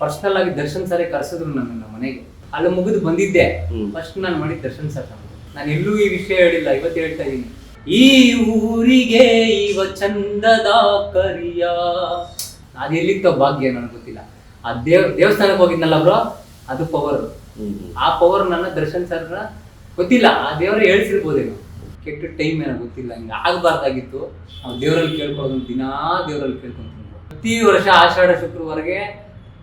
Personal ಆಗಿ Darshan sir ಕರೆಸಿದ್ರು ನನ್ನ ಮನೆಗೆ. ಅಲ್ಲಿ ಮುಗಿದು ಬಂದಿದ್ದೆ. ಫಸ್ಟ್ ನಾನು ಮಾಡಿ ದರ್ಶನ್ ಸರ್ ನಾನು ಎಲ್ಲೂ ಈ ವಿಷಯ ಹೇಳಿಲ್ಲ ಇವತ್ತು ಹೇಳ್ತಾ ಇದ್ದೀನಿ ಈ ಊರಿಗೆ ಇವ ಚಂದದ ಕರಿಯ. ಅದು ಎಲ್ಲಿತ್ತೋ ಭಾಗ್ಯ ನನಗೆ ಗೊತ್ತಿಲ್ಲ. ಆ ದೇವ್ ದೇವಸ್ಥಾನಕ್ಕೆ ಹೋಗಿದ್ನಲ್ಲ ಬ್ರೋ? ಅದು ಪವರ್. ಆ ಪವರ್ ನನ್ನ ದರ್ಶನ್ ಸರ್ನ ಗೊತ್ತಿಲ್ಲ. ಆ ದೇವರೇ ಹೇಳ್ಸಿರ್ಬೋದೇನೋ. ಕೆಟ್ಟ ಟೈಮ್ ಏನೋ ಗೊತ್ತಿಲ್ಲ. ಹಿಂಗೆ ಆಗಬಾರ್ದಾಗಿತ್ತು. ನಾವು ದೇವರಲ್ಲಿ ಕೇಳ್ಕೊಳ್ಳೋದು ದಿನಾ ದೇವರಲ್ಲಿ ಕೇಳ್ಕೊಂತೀವಿ. ಪ್ರತಿ ವರ್ಷ ಆಷಾಢ ಶುಕ್ರವಾರಗೆ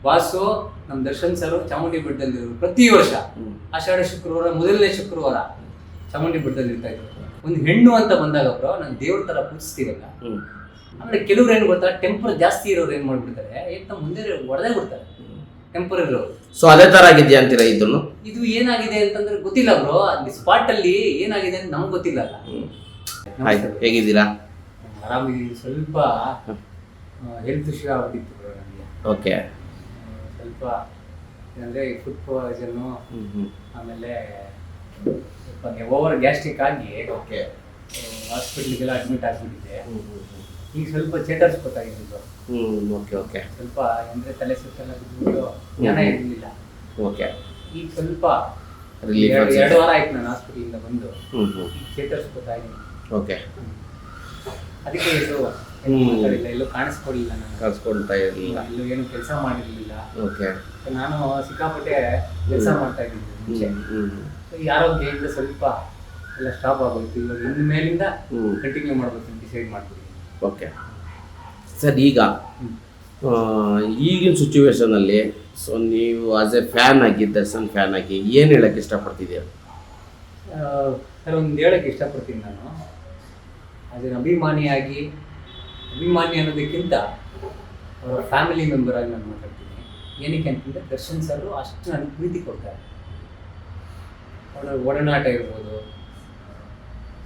ವಾಸು ನಮ್ಮ ದರ್ಶನ್ ಸರ್ ಚಾಮುಂಡಿ ಬೆಟ್ಟದಲ್ಲಿ ಪ್ರತಿ ವರ್ಷ. ಆಷಾಢ ಶುಕ್ರವಾರ ಮೊದಲನೇ ಶುಕ್ರವಾರ ಚಾಮುಂಡಿ ಬೆಟ್ಟದಲ್ಲಿ ಇರ್ತಾ ಇದ್ರು. ಒಂದು ಹೆಣ್ಣು ಅಂತ ಬಂದಾಗ ಬ್ರೋ ನಾನು ದೇವ್ರ ತರ ಪೂಜಿಸ್ತೀವಲ್ಲ. ಆಮೇಲೆ ಕೆಲವ್ರು ಏನು ಗೊತ್ತಾ ಟೆಂಪರ್ ಜಾಸ್ತಿ ಇರೋರು ಏನ್ ಮಾಡ್ಬಿಡ್ತಾರೆ ಏಕ್ ಮುಂದೆ ಒಡೆದೇ ಬಿಡ್ತಾರೆ. ಟೆಂಪರ್ ಇರೋರು. ಸೊ ಅದೇ ತರ ಆಗಿದ್ಯಾ ಅಂತೀರಾ ಇದನ್ನು ಇದು ಏನಾಗಿದೆ ಅಂತಂದ್ರೆ ಗೊತ್ತಿಲ್ಲ ಬ್ರೋ. ಅಲ್ಲಿ ಸ್ಪಾಟ್ ಅಲ್ಲಿ ಏನಾಗಿದೆ ಅಂತ ನಮ್ಗೆ ಗೊತ್ತಿಲ್ಲ ಅಲ್ಲ. ಹಾಯ್ ಹೇಗಿದ್ದೀರಾ? ಆರಾಮಿದ್ದೀನಿ ಸ್ವಲ್ಪ ಹೆಲ್ತ್ ಇಶ್ಯೂ ಆಗ್ಬಿಟ್ಟಿತ್ತು ಓಕೆ ಸ್ವಲ್ಪ ಅಂದರೆ ಫುಡ್ ಪಾಯ್ಸನ್ನು ಆಮೇಲೆ ಸ್ವಲ್ಪ ಓವರ್ ಗ್ಯಾಸ್ಟ್ರಿಕ್ ಆಗಿ ಓಕೆ ಹಾಸ್ಪಿಟ್ಲಿಗೆಲ್ಲ ಅಡ್ಮಿಟ್ ಆಗ್ಬಿಟ್ಟಿದೆ. ಈಗ ಸ್ವಲ್ಪ ಹ್ಮ್ ಓಕೆ ಓಕೆ ಸ್ವಲ್ಪ ಅಂದರೆ ತಲೆ ಸುತ್ತೆಲ್ಲ ಬಿದ್ದುಬಿಟ್ಟು ಜ್ಞಾನ ಇರಲಿಲ್ಲ. ಓಕೆ ಈಗ ಸ್ವಲ್ಪ ಎರಡು ವಾರ ಆಯ್ತು ನಾನು ಹಾಸ್ಪಿಟ್ಲಿಂದ ಬಂದು. ಚೇತರಿಸ್ಕೊತಾ ಇದ್ದೀನಿ. ಓಕೆ ಅದಕ್ಕೆ ಇದು. ಮಾತಾಡಿಲ್ಲ ಎಲ್ಲೂ ಕಾಣಿಸ್ಕೊಡ್ಲಿಲ್ಲ ನಾನು. ಕಳ್ಸ್ಕೊಳ್ತಾ ಇರಲಿಲ್ಲ. ಎಲ್ಲೂ ಏನು ಕೆಲಸ ಮಾಡಿರಲಿಲ್ಲ. ಓಕೆ. ನಾನು ಸಿಕ್ಕಾಪಟ್ಟೆ ಕೆಲಸ ಮಾಡ್ತಾ ಮುಂಚೆ. ಹ್ಮ್ ಈ ಆರೋಗ್ಯದಿಂದ ಸ್ವಲ್ಪ ಎಲ್ಲ ಸ್ಟಾಪ್ ಆಗೋಯ್ತು ಇವಾಗ ಇನ್ನು ಮೇಲಿಂದ ಹ್ಮ್. ಕಂಟಿನ್ಯೂ ಮಾಡ್ಬೇಕು ಅಂತ ಡಿಸೈಡ್ ಮಾಡ್ಬಿಟ್ಟಿದ್ದೀನಿ. ಓಕೆ. ಸರ್ ಈಗ. ಆ, ಈಗಿನ ಸಿಚುವೇಶನಲ್ಲಿ ಸೊ ನೀವು ಆಸ್ ಎ ಫ್ಯಾನ್ ಆಗಿ ದರ್ಶನ್ ಫ್ಯಾನ್ ಆಗಿ ಏನು ಹೇಳಕ್ಕೆ ಇಷ್ಟಪಡ್ತಿದ್ದೀರಾ? ಸರ್ ಒಂದು ಹೇಳಕ್ಕೆ ಇಷ್ಟಪಡ್ತೀನಿ ನಾನು. ಅದನ್ನ ಅಭಿಮಾನಿಯಾಗಿ ಅಭಿಮಾನಿ ಅನ್ನೋದಕ್ಕಿಂತ ಅವರ ಫ್ಯಾಮಿಲಿ ಮೆಂಬರ್ ಆಗಿ ನಾನು ಮಾತಾಡ್ತೀನಿ ಏನಕ್ಕೆ ಅಂತಂದರೆ ದರ್ಶನ್ ಸರ್ ಅಷ್ಟು ನನಗೆ ಪ್ರೀತಿ ಕೊಡ್ತಾರೆ. ಅವರ ಒಡನಾಟ ಇರ್ಬೋದು.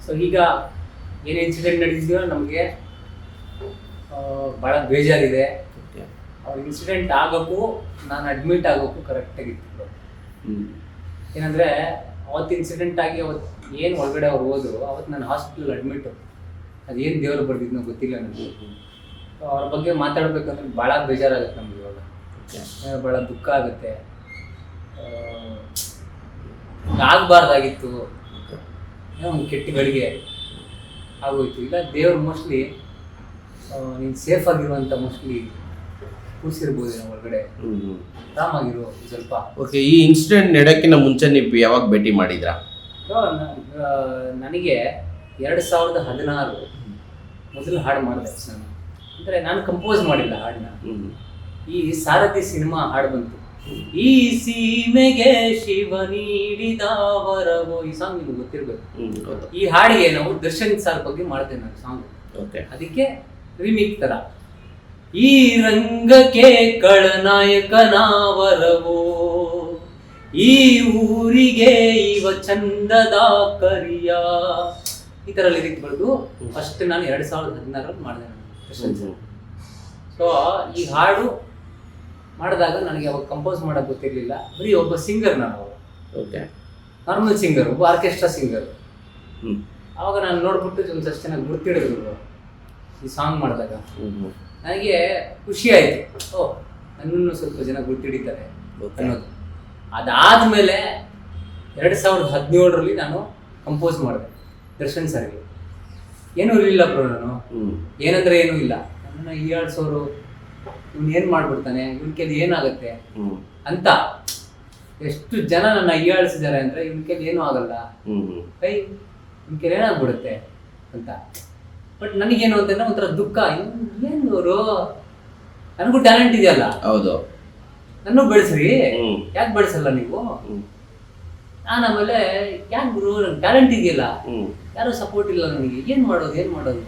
ಸೊ ಈಗ ಏನು ಇನ್ಸಿಡೆಂಟ್ ನಡೆದಿದೆಯೋ ನಮಗೆ ಭಾಳ ಬೇಜಾರಿದೆ. ಅವ್ರ ಇನ್ಸಿಡೆಂಟ್ ಆಗೋಕ್ಕೂ ನಾನು ಅಡ್ಮಿಟ್ ಆಗೋಕ್ಕೂ ಕರೆಕ್ಟಾಗಿತ್ತು ಇತ್ತು ಏನಂದ್ರೆ ಅವತ್ತು ಇನ್ಸಿಡೆಂಟ್ ಆಗಿ ಅವತ್ತು ಏನು ಒಳಗಡೆ ಅವ್ರು ಹೋದ್ರು ಅವತ್ತು ನಾನು ಹಾಸ್ಪಿಟಲ್ ಅಡ್ಮಿಟ್ ಅದೇನು ದೇವರು ಬರ್ದಿದ್ನೋ ಗೊತ್ತಿಲ್ಲ ನನಗೆ ಅವ್ರ ಬಗ್ಗೆ ಮಾತಾಡ್ಬೇಕಂದ್ರೆ ಭಾಳ ಬೇಜಾರಾಗುತ್ತೆ ನಮ್ಗೆ ಇವಾಗ. ಭಾಳ ದುಃಖ ಆಗುತ್ತೆ. ಆಗಬಾರ್ದಾಗಿತ್ತು. ಏನೋ ಒಂದು ಕೆಟ್ಟ ಗಳಿಗೆ ಆಗೋಯ್ತು. ಇಲ್ಲ ದೇವ್ರು ಮೋಸ್ಟ್ಲಿ ನೀನು ಸೇಫ್ ಆಗಿರುವಂಥ ಮೋಸ್ಟ್ಲಿ ಕೂರಿಸಿರ್ಬೋದೇನೋ ಒಳಗಡೆ. ಹ್ಮ್ ಹ್ಮ್. ಆರಾಮಾಗಿರು ಸ್ವಲ್ಪ. ಓಕೆ ಈ ಇನ್ಸಿಡೆಂಟ್ ನಡೋಕ್ಕಿಂತ ಮುಂಚೆ ನೀವು ಯಾವಾಗ ಭೇಟಿ ಮಾಡಿದ್ರಾ? ನನಗೆ ಎರಡು ಸಾವಿರದ ಹದಿನಾರು ಮೊದಲು ಹಾಡು ಮಾಡಿದೆ. ನಾನು ಅಂದರೆ ನಾನು ಕಂಪೋಸ್ ಮಾಡಿಲ್ಲ ಹಾಡನ್ನ. ಈ ಸಾರಥಿ ಸಿನಿಮಾ ಹಾಡು ಬಂತು. ಈ ಸೀಮೆಗೆ ಶಿವ ನೀಡಿದ ವರವೋ ಈ ಸಾಂಗ್ ನಿಮ್ಗೆ ಗೊತ್ತಿರಬೇಕು. ಈ ಹಾಡಿಗೆ ನಾವು ದರ್ಶನ್ ಸಾರ್ ಬಗ್ಗೆ ಮಾಡಿದೆ ನಾನು ಸಾಂಗ್ ಓಕೆ. ಅದಕ್ಕೆ ರಿಮಿಕ್ ತರ. ಈ ರಂಗಕ್ಕೆ ಕಳನಾಯಕನಾವರವೋ ಈ ಊರಿಗೆ ಇವ ಚಂದದ ಕರಿಯ ಈ ಥರ ಲಿರಿಕ್ ಬರೆದು ಫಸ್ಟ್ ನಾನು ಎರಡು ಸಾವಿರದ ಹದಿನಾರಲ್ಲಿ ಮಾಡಿದೆ ನಾನು. ಸೊ ಈ ಹಾಡು ಮಾಡಿದಾಗ ನನಗೆ ಅವಾಗ ಕಂಪೋಸ್ ಮಾಡೋಕೆ ಗೊತ್ತಿರಲಿಲ್ಲ. ಬರೀ ಒಬ್ಬ ಸಿಂಗರ್ ನಾನು ಅವಾಗ. ಓಕೆ ನಾರ್ಮಲ್ ಸಿಂಗರ್ ಒಬ್ಬ ಆರ್ಕೆಸ್ಟ್ರಾ ಸಿಂಗರ್ ಆವಾಗ ನಾನು ನೋಡ್ಬಿಟ್ಟು ಒಂದಷ್ಟು ಚೆನ್ನಾಗಿ ಗುರ್ತಿಡಿದ್ರು ಈ ಸಾಂಗ್ ಮಾಡಿದಾಗ. ನನಗೆ ಖುಷಿ ಆಯಿತು. ಓ ನನ್ನನ್ನು ಸ್ವಲ್ಪ ಜನ ಗುರ್ತಿಡಿತಾರೆ ಅನ್ನೋದು. ಅದಾದಮೇಲೆ ಎರಡು ಸಾವಿರದ ಹದಿನೇಳರಲ್ಲಿ ನಾನು ಕಂಪೋಸ್ ಮಾಡಿದೆ. ದರ್ಶನ್ ಸರ್ಗೆ ಏನೂ ಇರಲಿಲ್ಲ ಬ್ರೋ ನಾನು. ಏನಂದ್ರೆ ಏನೂ ಇಲ್ಲ. ನನ್ನ ಈಯಾಳ್ಸೋರು ಇವ್ನು ಏನು ಮಾಡ್ಬಿಡ್ತಾನೆ ಇವನ್ ಕೈಲಿ ಏನಾಗುತ್ತೆ? ಅಂತ. ಎಷ್ಟು ಜನ ನನ್ನ ಹೀಯಾಳಿಸಿದ್ದಾರೆ ಅಂದ್ರೆ ಇವನ್ ಕೈಲಿ ಏನೂ ಆಗಲ್ಲ. ಕೈ ಇವ್ನ ಕೈಲಿ ಏನಾಗ್ಬಿಡುತ್ತೆ? ಅಂತ. ಬಟ್ ನನಗೇನು ಅಂತಂದ್ರೆ ಒಂಥರ ದುಃಖ. ಏನು ಅವರು ನನಗೂ ಟ್ಯಾಲೆಂಟ್ ಇದೆಯಲ್ಲ. ಹೌದು. ನನ್ನೂ ಬೆಳೆಸ್ರಿ. ಯಾಕೆ ಬೆಳೆಸಲ್ಲ ನೀವು? ನಾನು ಆಮೇಲೆ ಯಾಕೆ ಗುರು ನನ್ನ ಟ್ಯಾಲೆಂಟ್ ಇದೆಯಲ್ಲ? ಯಾರು ಸಪೋರ್ಟ್ ಇಲ್ಲ ನನಗೆ? ಏನು ಮಾಡೋದು ಏನು ಮಾಡೋದು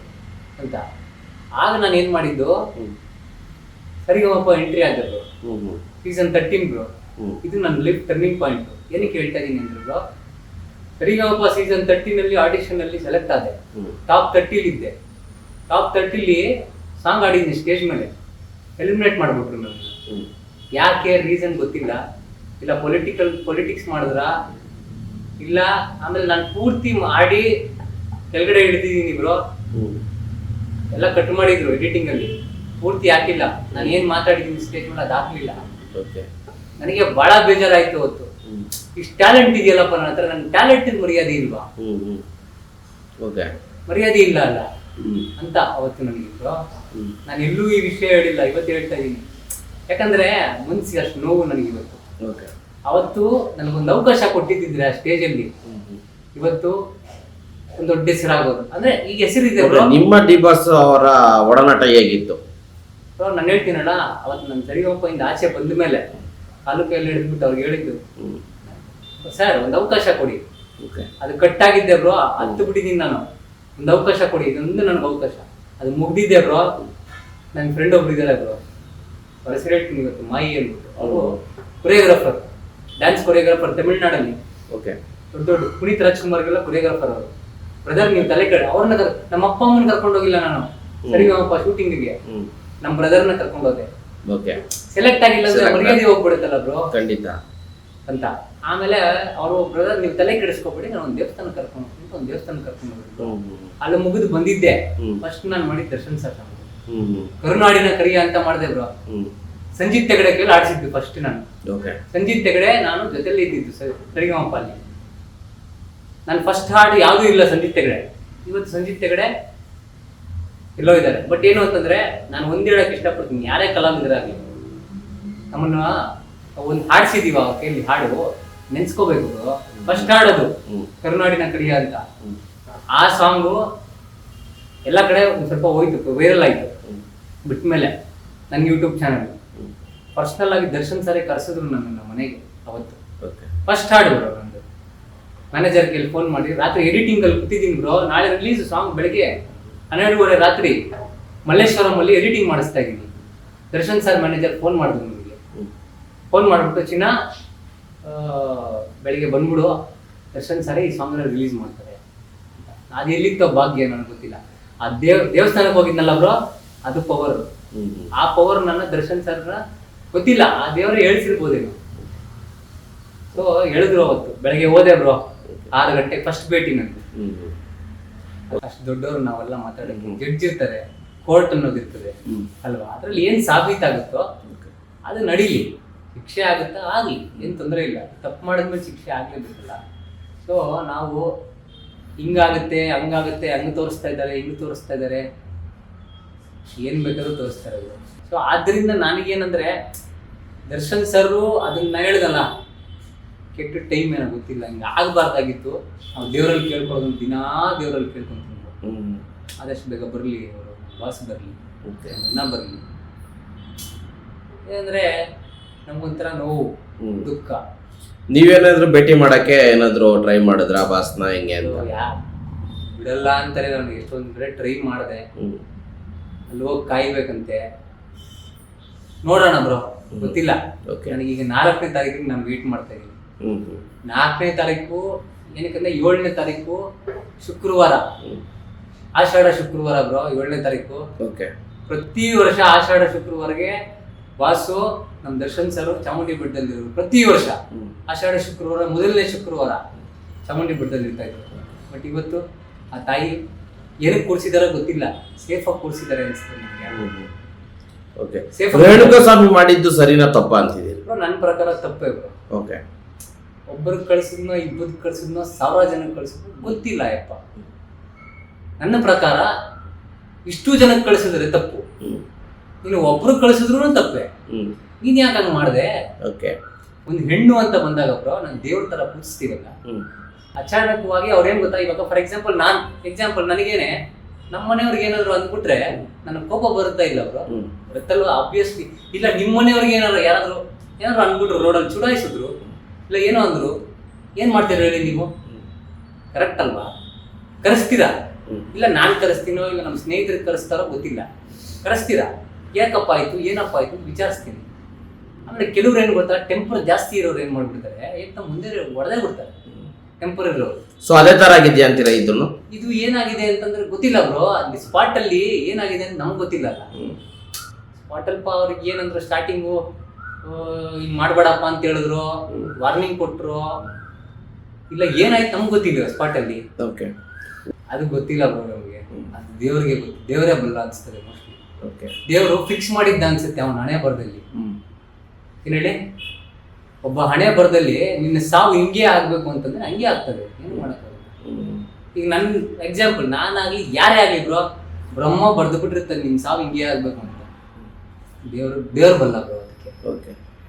ಅಂತ. ಆಗ ನಾನು ಏನು ಮಾಡಿದ್ದು? Saregamapa entry hmm season thirteen bro ಇದು ನನ್ನ ಲೈಫ್ ಟರ್ನಿಂಗ್ ಪಾಯಿಂಟ್ ಏನಕ್ಕೆ ಹೇಳ್ತಾ ಇದ್ದೀನಿ ಅಂದ್ರೆ ಬ್ರೋ ಸರಿಗಮಪ್ಪ ಸೀಸನ್ ತರ್ಟೀನಲ್ಲಿ ಆಡಿಷನಲ್ಲಿ ಸೆಲೆಕ್ಟ್ ಆದೆ. ಟಾಪ್ ತರ್ಟಿಲಿ ಇದ್ದೆ. ಟಾಪ್ ತರ್ಟಿಲಿ ಸಾಂಗ್ ಆಡಿದ್ದೀನಿ ಸ್ಟೇಜ್ ಮೇಲೆ. ಎಲಿಮಿನೇಟ್ ಮಾಡಿಬಿಟ್ರು ನನ್ನ. ಯಾಕೆ ರೀಸನ್ ಗೊತ್ತಿಲ್ಲ? ಇಲ್ಲ ಪೊಲಿಟಿಕಲ್ ಪೊಲಿಟಿಕ್ಸ್ ಮಾಡಿದ್ರ? ಇಲ್ಲ ಆಮೇಲೆ ನಾನು ಪೂರ್ತಿ ಮಾಡಿ ಕೆಳಗಡೆ ಹಿಡಿದಿದ್ದೀನಿ ಬ್ರೋ ಎಲ್ಲ ಕಟ್ ಮಾಡಿದ್ರು ಎಡಿಟಿಂಗ್ ಅಲ್ಲಿ. ಪೂರ್ತಿ ಹಾಕಿಲ್ಲ. ನಾನು ಏನ್ ಮಾತಾಡಿದ್ದೀನಿ ಸ್ಟೇಜ್ ಮೇಲೆ ಅದು ಹಾಕ್ಲಿಲ್ಲ. ಓಕೆ. ನನಗೆ ಬಹಳ ಬೇಜಾರಾಯ್ತು ಅವತ್ತು. ಇಷ್ಟು ಟ್ಯಾಲೆಂಟ್ ಇದೆಯಲ್ಲಪ್ಪ ನನ್ನ ಹತ್ರ ನನ್ನ ಟ್ಯಾಲೆಂಟ್ ಮರ್ಯಾದೆ ಇಲ್ವಾ? ಮರ್ಯಾದೆ ಇಲ್ಲ ಅಲ್ಲ? ಅಂತ ಅವತ್ತು ನನಗೆ ನಾನು ಎಲ್ಲೂ ಈ ವಿಷಯ ಹೇಳಿಲ್ಲ ಇವತ್ತು ಹೇಳ್ತಾ ಇದ್ದೀನಿ ಯಾಕಂದ್ರೆ ಮನ್ಸಿಗೆ ಅಷ್ಟು ನೋವು ನನಗೆ ಇವತ್ತು. ಓಕೆ. ಅವತ್ತು ನನಗೊಂದು ಅವಕಾಶ ಕೊಟ್ಟಿದ್ದಿದ್ರೆ ಆ ಸ್ಟೇಜಲ್ಲಿ. ಇವತ್ತು ಒಂದು ದೊಡ್ಡ ಹೆಸರಾಗೋದು. ಅಂದ್ರೆ ಈಗ ಹೆಸರಿದೆ ನಿಮ್ಮ ಡಿಬಾಸ್ ಅವರ ಒಡನಾಟ ಹೇಗಿತ್ತು? ನಾನು ಹೇಳ್ತೀನಲ್ಲ ಅವತ್ತು ನನ್ನ ಸರಿಗಪ್ಪ ಇಂದ ಆಚೆ ಬಂದ ಮೇಲೆ ತಾಲೂಕಲ್ಲಿ ಹಿಡಿದ್ಬಿಟ್ಟು ಅವ್ರಿಗೆ ಹೇಳಿದ್ದು. ಸರ್ ಒಂದು ಅವಕಾಶ ಕೊಡಿ. ಓಕೆ. ಅದು ಕಟ್ಟಾಗಿದ್ದೆ ಬ್ರೋ ಹತ್ತು ಬಿಟ್ಟಿದ್ದೀನಿ ನಾನು. ಒಂದು ಅವಕಾಶ ಕೊಡಿ ಇದೊಂದು ನನಗೆ ಅವಕಾಶ. ಅದು ಮುಗ್ದಿದ್ದೆ ಬ್ರೋ ನನ್ನ ಫ್ರೆಂಡ್ ಒಬ್ರು ಇದ್ದಾರೆ ಬ್ರೋ ಅವ್ರ ಹೆಸರು ಹೇಳ್ತೀನಿ ಇವತ್ತು ಮಾಯಿ ಅಂದ್ಬಿಟ್ಟು. ಅವರು ಕೊರಿಯೋಗ್ರಾಫರ್ ಡ್ಯಾನ್ಸ್ ಕೊರಿಯೋಗ್ರಾಫರ್ ತಮಿಳ್ನಾಡಲ್ಲಿ ಓಕೆ ದೊಡ್ಡ ದೊಡ್ಡ ಪುನೀತ್ ರಾಜ್ಕುಮಾರ್ಗೆಲ್ಲ ಕೊರಿಯೋಗ್ರಾಫರ್ ಅವರು. ಬ್ರದರ್ ನೀವು ತಲೆ ಕಡೆ. ಅವ್ರನ್ನ ನಮ್ಮ ಅಪ್ಪ ಅಮ್ಮನ ಕರ್ಕೊಂಡು ಹೋಗಿಲ್ಲ ನಾನು. ಸರಿ ನಮ್ಮಪ್ಪ ಶೂಟಿಂಗಿಗೆ. ಗೆ ನಮ್ಮ ಬ್ರದರ್ನ ಕರ್ಕೊಂಡು ಹೋದೆ. ಓಕೆ ಸೆಲೆಕ್ಟ್ ಆಗಿಲ್ಲ ಅಂದ್ರೆ ಮರ್ಯಾದೆ ಹೋಗ್ಬಿಡುತ್ತಲ್ಲ ಬ್ರೋ ಖಂಡಿತ. ಅಂತ. ಆಮೇಲೆ ಅವರು ಬ್ರದರ್ ನೀವು ತಲೆ ಕೆಡಿಸ್ಕೊಬೇಡಿ ನಾನು ಒಂದು ದೇವಸ್ಥಾನ ಕರ್ಕೊಂಡು ಹೋಗ್ತೀನಿ. ಅಂತ ಒಂದು ದೇವಸ್ಥಾನ ಕರ್ಕೊಂಡು ಹೋಗ್ಬಿಟ್ಟು ಅಲ್ಲಿ ಮುಗಿದು ಬಂದಿದ್ದೆ. ಫಸ್ಟ್ ನಾನು ಮಾಡಿದ ದರ್ಶನ್ ಸರ್ ಕರುನಾಡಿನ ಕರಿಯ ಅಂತ ಮಾಡಿದೆ ಬ್ರೋ ಹ್ಮ್. ಸಂಜೀತ್ ತೆಗಡೆ ಕೇಳಿ ಆಡಿಸಿದ್ದು ಫಸ್ಟ್ ನಾನು. ಓಕೆ ಸಂಜೀತ್ ತೆಗಡೆ ನಾನು ಜೊತೆಲಿ ಇದ್ದಿದ್ದು ಸರಿಗಮಪ್ಪಲ್ಲಿ ಸರಿಗಮಪ್ಪ ಅಲ್ಲಿ ನಾನು ಫಸ್ಟ್ ಹಾಡು ಯಾವುದೂ ಇಲ್ಲ ಸಂಜಿತ್ ತೆಗಡೆ ಇವತ್ತು ಸಂಜಿತ್ ತೆಗಡೆ ಎಲ್ಲೋ ಇದ್ದಾರೆ. ಬಟ್ ಏನು ಅಂತಂದ್ರೆ ನಾನು ಒಂದ್ ಹೇಳಕ್ ಇಷ್ಟಪಡ್ತೀನಿ ಯಾರೇ ಕಲಾವಿದರಾಗಲಿ. ನಮ್ಮನ್ನ ಒಂದು ಹಾಡ್ಸಿದೀವ ಕೈಲಿ ಹಾಡು ನೆನ್ಸ್ಕೋಬೇಕು ಫಸ್ಟ್ ಹಾಡೋದು ಕರುನಾಡಿನ ಕರಿಯಾದ ಅಂತ. ಆ ಸಾಂಗು ಎಲ್ಲ ಕಡೆ ಒಂದು ಸ್ವಲ್ಪ ಹೋಯ್ತು ವೈರಲ್ ಆಯ್ತು. ಬಿಟ್ಟ ಬಿಟ್ಮೇಲೆ ನನ್ನ ಯೂಟ್ಯೂಬ್ ಚಾನಲ್ ಪರ್ಸನಲ್ ಆಗಿ ದರ್ಶನ್ ಸರ್ ಕರೆಸಿದ್ರು ನನ್ನ ಮನೆಗೆ ಅವತ್ತು. ಫಸ್ಟ್ ಹಾಡು ಬ್ರೋ ನಂದು. ಮ್ಯಾನೇಜರ್ ಕೇಳಿ ಫೋನ್ ಮಾಡಿ ರಾತ್ರಿ ಎಡಿಟಿಂಗ್ ಅಲ್ಲಿ ಕೂತಿದ್ದೀನಿ ಬ್ರೋ ನಾಳೆ ರಿಲೀಸ್ ಸಾಂಗ್ ಬೆಳಗ್ಗೆ ಹನ್ನೆರಡುವರೆ ರಾತ್ರಿ ಮಲ್ಲೇಶ್ವರಂ ಅಲ್ಲಿ ಎಡಿಟಿಂಗ್ ಮಾಡಿಸ್ತಾ ಇದ್ದೀನಿ. ದರ್ಶನ್ ಸರ್ ಮ್ಯಾನೇಜರ್ ಫೋನ್ ಮಾಡಿದ್ರು ನಿಮಗೆ ಫೋನ್ ಮಾಡಿಬಿಟ್ಟು ಚಿನ್ನ ಬೆಳಿಗ್ಗೆ ಬಂದ್ಬಿಡು ದರ್ಶನ್ ಸರ್ ಈ ಸಾಂಗ್ನ ರಿಲೀಸ್ ಮಾಡ್ತಾರೆ. ಅದು ಎಲ್ಲಿತ್ತೋ ಭಾಗ್ಯ ನನಗೆ ಗೊತ್ತಿಲ್ಲ. ಆ ದೇವ್ ದೇವಸ್ಥಾನಕ್ಕೆ ಹೋಗಿದ್ನಲ್ಲ ಬ್ರೋ ಅದು ಪವರ್ ಆ ಪವರ್ ನನ್ನ ದರ್ಶನ್ ಸರ್ನ ಗೊತ್ತಿಲ್ಲ ಆ ದೇವರೇ ಹೇಳ್ಸಿರ್ಬೋದೇನೋ ಸೊ ಹೇಳಿದ್ರು ಅವತ್ತು ಬೆಳಗ್ಗೆ ಹೋದೆ ಬ್ರೋ ಆರು ಗಂಟೆ ಫಸ್ಟ್ ಭೇಟಿ ನಂದು. ಅಷ್ಟು ದೊಡ್ಡವರು ನಾವೆಲ್ಲ ಮಾತಾಡಕ್ಕೆ ಜಡ್ಜ್ ಇರ್ತಾರೆ ಕೋರ್ಟ್ ಅನ್ನೋದಿರ್ತದೆ. ಅಲ್ವಾ? ಅದ್ರಲ್ಲಿ ಏನ್ ಸಾಬೀತಾಗುತ್ತೋ ಅದು ನಡೀಲಿ. ಶಿಕ್ಷೆ ಆಗುತ್ತಾ? ಆಗ್ಲಿ. ಏನ್ ತೊಂದರೆ ಇಲ್ಲ. ತಪ್ಪು ಮಾಡಿದ್ಮೇಲೆ ಶಿಕ್ಷೆ ಆಗ್ಲೇಬೇಕಲ್ಲ ಸೊ ನಾವು ಹಿಂಗಾಗುತ್ತೆ ಹಂಗಾಗುತ್ತೆ ಹಂಗ್ ತೋರಿಸ್ತಾ ಇದ್ದಾರೆ ಹಿಂಗ್ ತೋರಿಸ್ತಾ ಇದ್ದಾರೆ. ಏನ್ ಬೇಕಾದರೂ ತೋರಿಸ್ತಾರೆ ಅವರು ಸೊ ಆದ್ದರಿಂದ ನನಗೇನಂದರೆ ದರ್ಶನ್ ಸರ್ರು ಅದನ್ನ ಹೇಳ್ದಲ್ಲ ಕೆಟ್ಟ ಟೈಮ್ ಏನೋ ಗೊತ್ತಿಲ್ಲ ಹಿಂಗೆ ಆಗಬಾರ್ದಾಗಿತ್ತು. ನಾವು ದೇವರಲ್ಲಿ ಕೇಳ್ಕೊಳ್ಳೋದು ದಿನಾ ದೇವರಲ್ಲಿ ಕೇಳ್ಕೊಂತೀವಿ ಹ್ಮ್. ಆದಷ್ಟು ಬೇಗ ಬರಲಿ ಅವರು ಬಾಸ್ ಬರಲಿ ಓಕೆ ಅಣ್ಣ ಬರಲಿ. ಏನಂದರೆ ನಮ್ಗೊಂಥರ ನೋವು ದುಃಖ. ನೀವೇನಾದ್ರೂ ಭೇಟಿ ಮಾಡಕ್ಕೆ ಏನಾದ್ರು ಟ್ರೈ ಮಾಡಿದ್ರ ಬಾಸ್ನ ಹೆಂಗೆ ಅಂತ? ಬಿಡಲ್ಲ ಅಂತಾರೆ ನನಗೆ ಎಷ್ಟೊಂದು ಕಡೆ ಟ್ರೈ ಮಾಡಿದೆ. ಅಲ್ಲಿ ಹೋಗಿ ಕಾಯ್ಬೇಕಂತೆ. ನೋಡೋಣ ಬ್ರೋ ಗೊತ್ತಿಲ್ಲ. ನನಗೆ ಈಗ ನಾಲ್ಕನೇ ತಾರೀಕಿಗೆ ನಾನು ವೇಟ್ ಮಾಡ್ತಾ ಇದ್ದೀನಿ. ನಾಲ್ಕನೇ ತಾರೀಕು ಏನಕ್ಕಂದ್ರೆ ಏಳನೇ ತಾರೀಕು ಶುಕ್ರವಾರ. ಆಷಾಢ ಶುಕ್ರವಾರ ಬ್ರೋ ಏಳನೇ ತಾರೀಕು. ಓಕೆ ಪ್ರತಿ ವರ್ಷ ಆಷಾಢ ಶುಕ್ರವಾರಗೆ ವಾಸು ನಮ್ಮ ದರ್ಶನ್ ಸರ್ ಚಾಮುಂಡಿ ಬೆಟ್ಟದಲ್ಲಿ ಪ್ರತಿ ವರ್ಷ. ಆಷಾಢ ಶುಕ್ರವಾರ ಮೊದಲನೇ ಶುಕ್ರವಾರ ಚಾಮುಂಡಿ ಬೆಟ್ಟದಲ್ಲಿ ಇರ್ತಾ ಇದ್ರು. ಬಟ್ ಇವತ್ತು ಆ ತಾಯಿ ಏನಕ್ಕೆ ಕೂರಿಸಿದಾರೋ ಗೊತ್ತಿಲ್ಲ. ಸೇಫ್ ಆಗಿ ಕೂರಿಸಿದ್ದಾರೆ ಅನಿಸ್ತದೆ ನನಗೆ ಓಕೆ Safe ರೇಣುಕಾ ಸ್ವಾಮಿ ಮಾಡಿದ್ದು ಸರಿನಾ ತಪ್ಪ ಅಂತಿದ್ದೀರಿ? ಬ್ರೋ ನನ್ನ ಪ್ರಕಾರ ತಪ್ಪೇ ಬ್ರೋ. ಓಕೆ ಒಬ್ಬರು ಕಳ್ಸಿದ್ನೋ ಇಬ್ಬರು ಕಳ್ಸಿದ್ನೋ ಸಾವಿರ ಜನ ಕಳ್ಸಿದ್ನೋ ಗೊತ್ತಿಲ್ಲ ಯಪ್ಪ. ನನ್ನ ಪ್ರಕಾರ ಇಷ್ಟು ಜನಕ್ಕೆ ಕಳಿಸಿದ್ರೆ ತಪ್ಪು. ಹ್ಮ್. ನೀನು ಒಬ್ರು ಕಳಿಸಿದ್ರು ತಪ್ಪೇ. ಹ್ಮ್. ನೀನ್ ಯಾಕೆ ಹಂಗೆ ಮಾಡಿದೆ? ಓಕೆ ಒಂದು ಹೆಣ್ಣು ಅಂತ ಬಂದಾಗ ಬ್ರೋ ನಾನು ದೇವ್ರ ತರ ಪೂಜಿಸ್ತೀವಲ್ಲ ಹ್ಮ್. ಅಚಾನಕವಾಗಿ ಅವ್ರೇನ್ ಗೊತ್ತಾ? ಇವಾಗ ಫಾರ್ ಎಕ್ಸಾಂಪಲ್ ನಾನ್ ಎಕ್ಸಾಂಪಲ್ ನನಗೇನೆ ನಮ್ಮ ಮನೆಯವ್ರಿಗೆ ಏನಾದ್ರು ಅಂದ್ಬಿಟ್ರೆ ನನಗೆ ಕೋಪ ಬರುತ್ತಾ ಇಲ್ಲ ಅವರು. ಬರುತ್ತಲ್ವ ಆಬ್ವಿಯಸ್ಲಿ ಇಲ್ಲ ನಿಮ್ಮ ಮನೆಯವ್ರಿಗೆ ಏನಾದ್ರು ಯಾರಾದ್ರು ಏನಾದ್ರು ಅಂದ್ಬಿಟ್ರು ರೋಡಲ್ಲಿ ಚುಡಾಯಿಸಿದ್ರು ಇಲ್ಲ ಏನೋ ಅಂದ್ರು ಏನ್ ಮಾಡ್ತೀರ ಹೇಳಿ ನೀವು? ಕರೆಕ್ಟ್ ಅಲ್ವಾ? ಕರೆಸ್ತೀರಾ? ಇಲ್ಲ ನಾನು ಕರೆಸ್ತೀನೋ ಇಲ್ಲ ನಮ್ಮ ಸ್ನೇಹಿತರಿಗೆ ಕರೆಸ್ತಾರೋ ಗೊತ್ತಿಲ್ಲ. ಕರೆಸ್ತೀರಾ? ಯಾಕಪ್ಪ ಆಯ್ತು ಏನಪ್ಪ ಆಯ್ತು ವಿಚಾರಿಸ್ತೀನಿ. ಆಮೇಲೆ ಕೆಲವ್ರು ಏನು ಗೊತ್ತಾ? ಟೆಂಪರ್ ಜಾಸ್ತಿ ಇರೋರು ಏನು ಮಾಡ್ಬಿಡ್ತಾರೆ? ಏಕ ಮುಂದೆ ಹೊಡೆದೇ ಬಿಡ್ತಾರೆ. ಟೆಂಪರ್ ಇರೋರು ಸೊ ಅದೇ ತರ ಆಗಿದ್ಯಾ ಅಂತೀರಾ ಇದನ್ನು ಇದು ಏನಾಗಿದೆ ಅಂತಂದ್ರೆ ಗೊತ್ತಿಲ್ಲ ಬ್ರೋ ಅಲ್ಲಿ ಸ್ಪಾಟ್ ಅಲ್ಲಿ ಏನಾಗಿದೆ ಅಂತ ನಮ್ಗೆ ಗೊತ್ತಿಲ್ಲ ಸ್ಪಾಟ್ ಅಲ್ಪ ಅವ್ರಿಗೆ ಏನಂದ್ರೆ ಸ್ಟಾರ್ಟಿಂಗು ಹಿಂಗ್ ಮಾಡ್ಬೇಡಪ್ಪ ಅಂತ ಹೇಳಿದ್ರು. ವಾರ್ನಿಂಗ್ ಕೊಟ್ರು. ಇಲ್ಲ ಏನಾಯ್ತು ನಮ್ಗೆ ಗೊತ್ತಿಲ್ಲ ಸ್ಪಾಟ್ ಅಲ್ಲಿ. ಓಕೆ ಅದು ಗೊತ್ತಿಲ್ಲ ಬ್ರೋ ನಮಗೆ. ಅದು ದೇವ್ರಿಗೆ ಗೊತ್ತು ದೇವರೇ ಬಲ್ಲ ಅನ್ಸ್ತದೆ ಮೋಸ್ಟ್ಲಿ ಓಕೆ ದೇವರು ಫಿಕ್ಸ್ ಮಾಡಿದ್ದ ಅನ್ಸುತ್ತೆ ಅವನ ಹಣೆ ಬರದಲ್ಲಿ. ಏನ್ ಹೇಳಿ? ಒಬ್ಬ ಹಣೆ ಬರದಲ್ಲಿ ನಿನ್ನ ಸಾವು ಹಿಂಗೆ ಆಗ್ಬೇಕು ಅಂತಂದ್ರೆ ಹಂಗೆ ಆಗ್ತದೆ. ಏನು ಮಾಡೋಕ್ಕಾಗಲ್ಲ. ಈಗ ನನ್ನ ಎಕ್ಸಾಂಪಲ್ ನಾನಾಗ್ಲಿ ಯಾರೇ ಆಗಲಿ ಬ್ರೋ ಬ್ರಹ್ಮ ಬರೆದು ಬಿಟ್ಟಿರ್ತಾರೆ ನಿನ್ನ ಸಾವು ಹಿಂಗೆ ಆಗ್ಬೇಕು ಅಂತ. ದೇವ್ರು ದೇವ್ರು ಬಲ್ಲ ಬ್ರೋ ಅದಕ್ಕೆ. ಓಕೆ